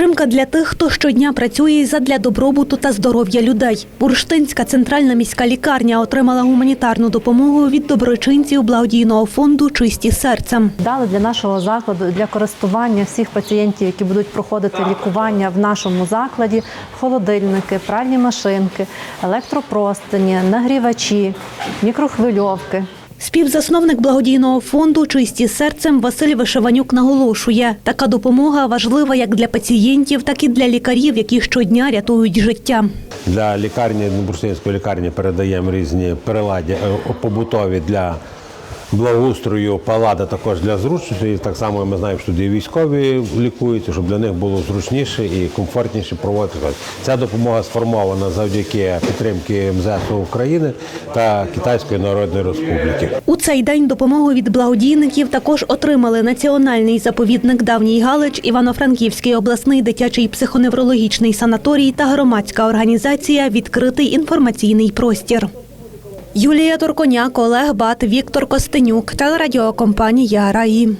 Підтримка для тих, хто щодня працює задля добробуту та здоров'я людей. Бурштинська центральна міська лікарня отримала гуманітарну допомогу від доброчинців благодійного фонду Чисті серцем. Дали для нашого закладу для користування всіх пацієнтів, які будуть проходити лікування в нашому закладі, холодильники, пральні машинки, електропростині, нагрівачі, мікрохвильовки. Співзасновник благодійного фонду Чисті серцем Василь Вишиванюк наголошує, така допомога важлива як для пацієнтів, так і для лікарів, які щодня рятують життя. Для лікарні Бурсинської лікарні передаємо різні приладі е, побутові для благоустрою, палада також для зручності. Так само ми знаємо, що і військові лікуються, щоб для них було зручніше і комфортніше проводити. Ця допомога сформована завдяки підтримки МЗС України та Китайської Народної Республіки. У цей день допомогу від благодійників також отримали Національний заповідник Давній Галич, Івано-Франківський обласний дитячий психоневрологічний санаторій та громадська організація Відкритий інформаційний простір. Юлія Турконяк, Олег Бат, Віктор Костенюк, телерадіокомпанія Раї.